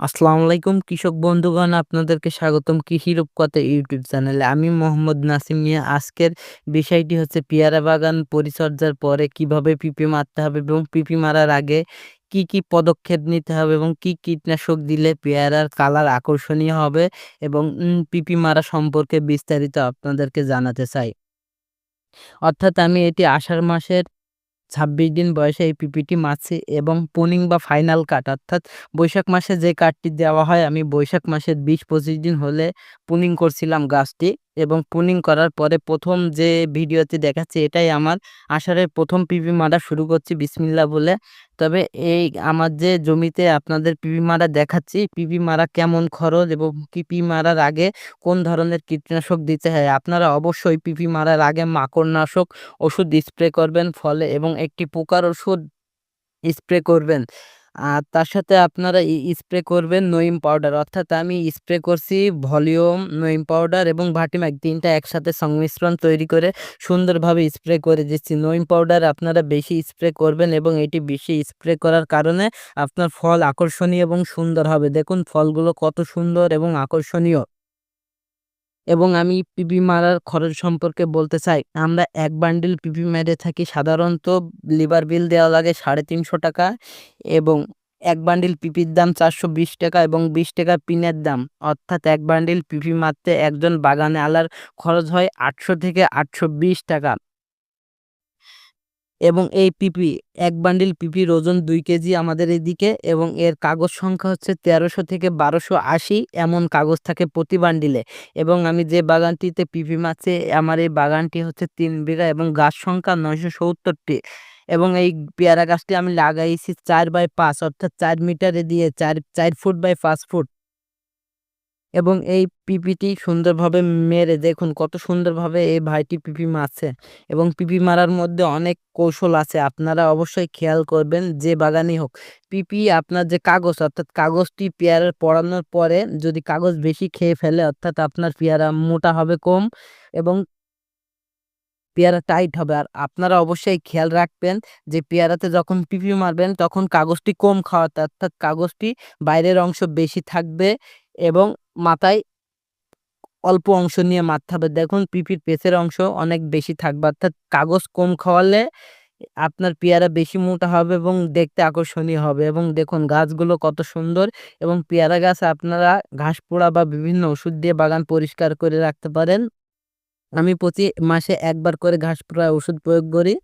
আসসালামু আলাইকুম, কৃষক বন্ধুগণ, আপনাদেরকে স্বাগতম কৃষি রূপকথা ইউটিউব চ্যানেলে। আমি মোহাম্মদ নাসিম মিয়া। আজকের বিষয়টি হচ্ছে পেয়ারা বাগান পরিচর্যার পরে কীভাবে পিপি মারতে হবে এবং পিপি মারার আগে কি কি পদক্ষেপ নিতে হবে এবং কি কীটনাশক দিলে পেয়ারার কালার আকর্ষণীয় হবে এবং পিপি মারা সম্পর্কে বিস্তারিত আপনাদেরকে জানাতে চাই। অর্থাৎ আমি এটি আষাঢ় মাসের ছাব্বিশ দিন বয়সে এই পিপিটি মারছি এবং পুনিং বা ফাইনাল কাট, অর্থাৎ বৈশাখ মাসে যে কাটটি দেওয়া হয়, আমি বৈশাখ মাসের বিশ পঁচিশ দিন হলে পুনিং করছিলাম গাছটি। এবং পুনিং করার পরে প্রথম যে ভিডিওতে দেখাচ্ছি, এটাই আমার আষাঢ়ের প্রথম পিপি মারা শুরু করছি বিসমিল্লা বলে। তবে এই আমার যে জমিতে আপনাদের পিপি মারা দেখাচ্ছি পিপি মারা কেমন খরচ এবং পিপি মারার আগে কোন ধরনের কীটনাশক দিতে হয়, আপনারা অবশ্যই পিপি মারার আগে মাকড়নাশক ওষুধ স্প্রে করবেন ফলে এবং একটি পোকার ওষুধ স্প্রে করবেন। আর তার সাথে আপনারা স্প্রে করবেন নইম পাউডার। অর্থাৎ আমি স্প্রে করছি ভলিউম, নইম পাউডার এবং ভাটিম্যাক তিনটা একসাথে সংমিশ্রণ তৈরি করে সুন্দরভাবে স্প্রে করে দিচ্ছি। নইম পাউডার আপনারা বেশি স্প্রে করবেন এবং এটি বেশি স্প্রে করার কারণে আপনার ফল আকর্ষণীয় এবং সুন্দর হবে। দেখুন, ফলগুলো কত সুন্দর এবং আকর্ষণীয়। এবং আমি পিপি মারার খরচ সম্পর্কে বলতে চাই। আমরা এক বান্ডিল পিপি মেরে থাকি সাধারণত লিভার বিল দেওয়া লাগে সাড়ে তিনশো টাকা এবং এক বান্ডিল পিপির দাম চারশো বিশ টাকা এবং বিশ টাকা পিনের দাম। অর্থাৎ এক বান্ডিল পিপি মারতে একজন বাগানে আলার খরচ হয় আটশো থেকে আটশো বিশ টাকা। এবং এই পিপি এক বান্ডিল পিপির ওজন দুই কেজি আমাদের এদিকে এবং এর কাগজ সংখ্যা হচ্ছে তেরোশো থেকে বারোশো আশি এমন কাগজ থাকে প্রতি বান্ডিলে। এবং আমি যে বাগানটিতে পিপি মারছি আমার এই বাগানটি হচ্ছে তিন বিঘা এবং গাছ সংখ্যা নয়শো সত্তরটি। এবং এই পেয়ারা গাছটি আমি লাগাইছি চার বাই পাঁচ, অর্থাৎ চার মিটারে দিয়ে চার চার ফুট বাই পাঁচ ফুট। এবং এই পিপিটি সুন্দরভাবে মেরে, দেখুন কত সুন্দরভাবে এই ভাইটি পিপি মারছে। এবং পিপি মারার মধ্যে অনেক কৌশল আছে, আপনারা অবশ্যই খেয়াল করবেন, যে বাগানই হোক। পিপি আপনার যে কাগজ, অর্থাৎ কাগজটি পেয়ারা পড়ানোর পরে যদি কাগজ বেশি খেয়ে ফেলে, অর্থাৎ আপনার পেয়ারা মোটা হবে কম এবং পেয়ারা টাইট হবে। আর আপনারা অবশ্যই খেয়াল রাখবেন যে পেয়ারাতে যখন পিপি মারবেন, তখন কাগজটি কম খাওয়াতে, অর্থাৎ কাগজটি বাইরের অংশ বেশি থাকবে এবং মাথায় অল্প অংশ নিয়ে মারতে হবে। দেখুন, পিপির পেছের অংশ অনেক বেশি থাকবে। অর্থাৎ কাগজ কম খাওয়ালে আপনার পেয়ারা বেশি মোটা হবে এবং দেখতে আকর্ষণীয় হবে। এবং দেখুন, গাছগুলো কত সুন্দর এবং পেয়ারা গাছ আপনারা ঘাস পোড়া বা বিভিন্ন ওষুধ দিয়ে বাগান পরিষ্কার করে রাখতে পারেন। আমি প্রতি মাসে একবার করে ঘাস পোড়া ওষুধ প্রয়োগ করি।